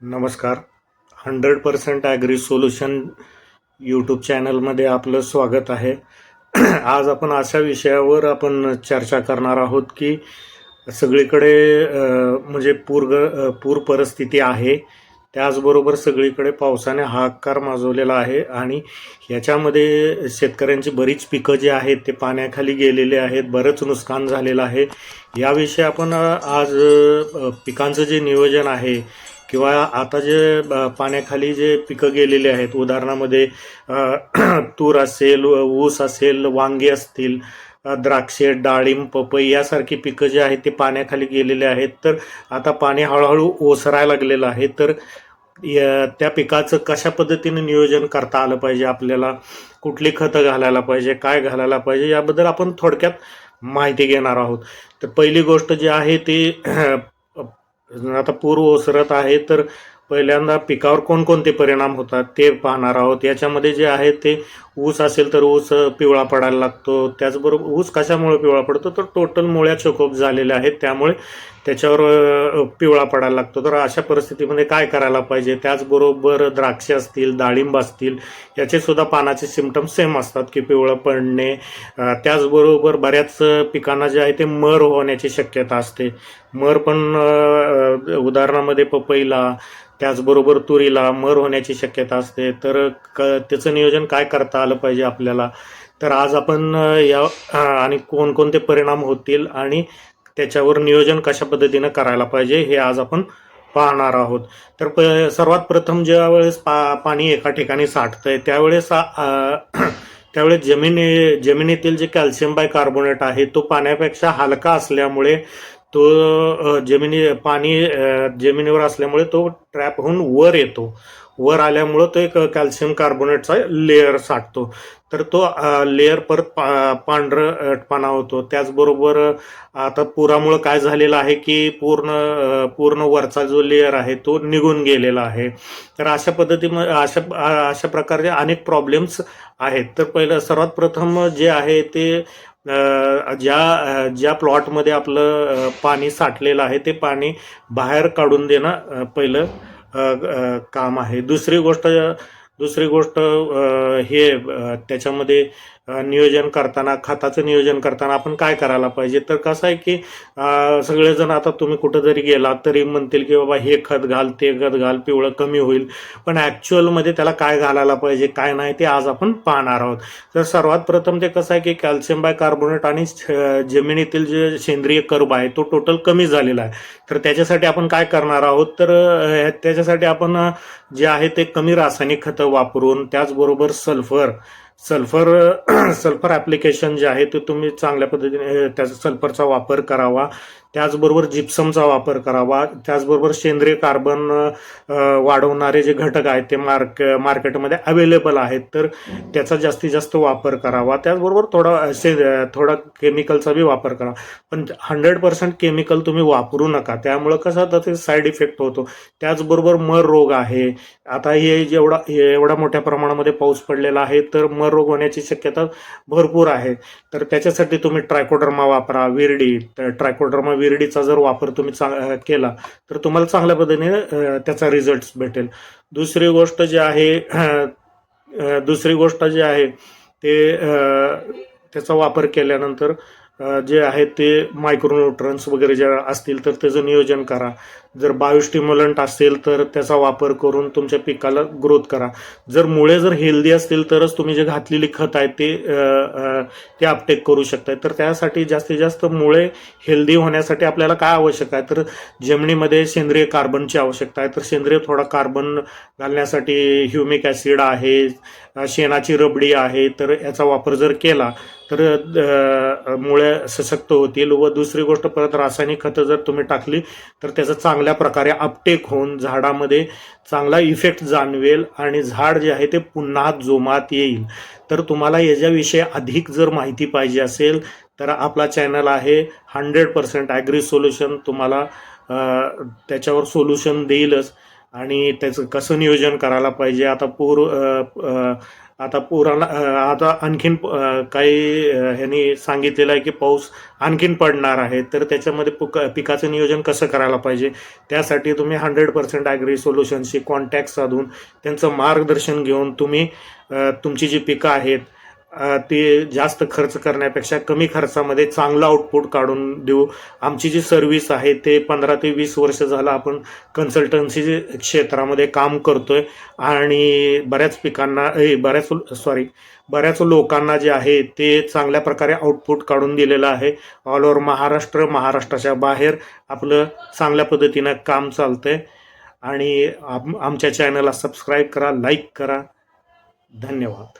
नमस्कार. Hundred percent agri solution YouTube चॅनलमध्ये आपलं स्वागत आहे. आज आपण अशा विषयावर आपण चर्चा करणार आहोत की सगळीकडे म्हणजे पूर पूर परिस्थिती आहे. त्याचबरोबर सगळीकडे पावसाने हाहाकार माजवलेला आहे आणि ह्याच्यामध्ये शेतकऱ्यांची बरीच पिकं जी आहेत ते पाण्याखाली गेलेले आहेत बरंच नुकसान झालेलं आहे. याविषयी आपण आज पिकांचं जे नियोजन आहे किंवा आता जे पाण्याखाली जे पिकं गेलेली आहेत उदाहरणामध्ये तूर असेल ऊस असेल वांगी असतील द्राक्षे डाळिंब पपई यासारखी पिकं जी आहेत ते पाण्याखाली गेलेले आहेत. तर आता पाणी हळूहळू ओसरायला लागलेलं आहे. तर या त्या पिकाचं कशा पद्धतीने नियोजन करता आलं पाहिजे आपल्याला? कुठली खतं घालायला पाहिजे? काय घालायला पाहिजे? याबद्दल आपण थोडक्यात माहिती घेणार आहोत. तर पहिली गोष्ट जी आहे ती आता पूर ओसरत आहे तर पहिल्यांदा पिकावर कोणकोणते परिणाम होतात ते पाहणार आहोत. याच्यामध्ये जे आहे ते ऊस असेल तर ऊस पिवळा पडायला लागतो. त्याचबरोबर ऊस कशामुळे पिवळा पडतो? तर टोटल मुळ्या चोकोप झालेल्या आहेत. त्यामुळे त्याच्यावर पिवळा पडायला लागतो. तर अशा परिस्थितीमध्ये काय करायला पाहिजे? त्याचबरोबर द्राक्षे असतील डाळिंब असतील याचे सुद्धा पानाचे सिमटम सेम असतात की पिवळं पडणे. त्याचबरोबर बऱ्याच पिकांना जे आहे ते मर होण्याची शक्यता असते. मर पण उदाहरणामध्ये पपईला त्याचबरोबर तुरीला मर होण्याची शक्यता असते. तर क त्याचं नियोजन काय करता आलं पाहिजे आपल्याला? तर आज आपण या आणि कोणकोणते परिणाम होतील? आणि त्याच्यावर नियोजन कशा पद्धतीनं करायला पाहिजे हे आज आपण पाहणार आहोत. तर प सर्वात प्रथम ज्या वेळेस पा पाणी एका ठिकाणी साठतंय त्यावेळेस त्यावेळेस जमिनी जमिनीतील जे कॅल्शियम बाय कार्बोनेट आहे तो पाण्यापेक्षा हलका असल्यामुळे तो जमिनी पाणी जमिनीवर असल्यामुळे तो ट्रॅप होऊन वर येतो. वर आल्यामुळं तो एक कॅल्शियम कार्बोनेटचा लेअर साठतो. तर तो लेअर परत पा पांढरटपणा होतो. त्याचबरोबर आता पुरामुळं काय झालेलं आहे की पूर्ण पूर्ण वरचा जो लेअर आहे तो निघून गेलेला आहे. तर अशा पद्धतीमध्ये अशा अशा प्रकारचे अनेक प्रॉब्लेम्स आहेत. तर पहिलं सर्वात प्रथम जे आहे ते ज्या ज्या प्लॉटमध्ये आपलं पाणी साठलेलं आहे ते पाणी बाहेर काढून देणं पहिलं. काम आहे. दुसरी गोष्ट दुसरी गोष्ट हे त्याच्यामध्ये नियोजन करताना खताचं नियोजन करताना आपण काय करायला पाहिजे? तर कसं आहे की सगळेजण आता तुम्ही कुठं जरी गेलात तरी म्हणतील की बाबा हे खत घाल ते खत घाल पिवळं कमी होईल. पण ॲक्च्युअलमध्ये त्याला काय घालायला पाहिजे काय नाही ते आज आपण पाहणार आहोत. तर सर्वात प्रथम ते कसं आहे की कॅल्शियम बाय कार्बोनेट आणि जमिनीतील जे सेंद्रिय कर्ब आहे तो टोटल कमी झालेला आहे. तर त्याच्यासाठी आपण काय करणार आहोत? तर त्याच्यासाठी आपण जे आहे ते कमी रासायनिक खतं वापरून त्याचबरोबर सल्फर सल्फर सल्फर ॲप्लिकेशन जे आहे ते तुम्ही चांगल्या पद्धतीने त्याचा सल्फरचा वापर करावा. त्याचबरोबर जिप्समचा वापर करावा. त्याचबरोबर सेंद्रिय कार्बन वाढवणारे जे घटक आहेत ते मार्क मार्केटमध्ये अवेलेबल आहेत. तर त्याचा जास्तीत जास्त वापर करावा. त्याचबरोबर थोडा से थोडा केमिकलचा बी वापर करा. पण हंड्रेड पर्सेंट केमिकल तुम्ही वापरू नका. त्यामुळं कसं होतं ते साईड इफेक्ट होतो. त्याचबरोबर मर रोग आहे. आता हे जेवढा एवढा एवढ्या मोठ्या प्रमाणामध्ये पाऊस पडलेला आहे तर मर रोग होण्याची शक्यता भरपूर आहे. तर त्याच्यासाठी तुम्ही ट्रायकोडर्मा वापरा विरडी ट्रायकोडर्मा विरडीचा जर वापर तुम्ही चांग केला तर तुम्हाला चांगल्या पद्धतीने त्याचा रिझल्ट भेटेल. दुसरी गोष्ट जी आहे दुसरी गोष्ट जी आहे ते त्याचा वापर केल्यानंतर जे आहे ते मायक्रोन्यूट्रन्स वगैरे ज्या असतील तर त्याचं नियोजन करा. जर बायोस्टिम्युलंट असेल तर त्याचा वापर करून तुमच्या पिकाला ग्रोथ करा. जर मुळे जर हेल्दी असतील तरच तुम्ही जे घातलेली खत आहे ते ते अपटेक करू शकताय. तर त्यासाठी जास्तीत जास्त मुळे हेल्दी होण्यासाठी आपल्याला काय आवश्यक आहे? तर जमिनीमध्ये सेंद्रिय कार्बनची आवश्यकता आहे. तर सेंद्रिय थोडा कार्बन घालण्यासाठी ह्युमिक ॲसिड आहे शेणाची रबडी आहे तर याचा वापर जर केला तर मुळे सशक्त होतील. व दुसरी गोष्ट परत रासायनिक खतं जर तुम्ही टाकली तर त्याचं चांगल्या प्रकारे अपटेक होऊन झाडामध्ये चांगला इफेक्ट जाणवेल आणि झाड जे आहे ते पुन्हा जोमात येईल. तर तुम्हाला याच्याविषयी अधिक जर माहिती पाहिजे असेल तर आपला चॅनल आहे हंड्रेड पर्सेंट ॲग्री सोल्युशन तुम्हाला त्याच्यावर सोल्युशन देईलच. आणि त्याचं कसं नियोजन करायला पाहिजे? आता पूर आता पुराला आता आणखीन काही ह्यांनी सांगितलेलं आहे की पाऊस आणखीन पडणार आहे. तर त्याच्यामध्ये पुक पिकाचं नियोजन कसं करायला पाहिजे? त्यासाठी तुम्ही हंड्रेड पर्सेंट ॲग्री सोल्युशनशी कॉन्टॅक्ट साधून त्यांचं मार्गदर्शन घेऊन तुम्ही तुमची जी पिकं आहेत ते जास्त खर्च करण्यापेक्षा कमी खर्चामध्ये चांगलं आउटपुट काढून देऊ. आमची जी सर्व्हिस आहे ते पंधरा ते वीस वर्ष झालं आपण कन्सल्टन्सी क्षेत्रामध्ये काम करतोय. आणि बऱ्याच पिकांना ए, बऱ्याच सॉरी बऱ्याच लोकांना जे आहे ते चांगल्या प्रकारे आउटपुट काढून दिलेलं आहे. ऑल ओव्हर महाराष्ट्र महाराष्ट्राच्या बाहेर आपलं चांगल्या पद्धतीनं काम चालतंय. आणि आम आमच्या चॅनलला सबस्क्राईब करा लाईक करा. धन्यवाद.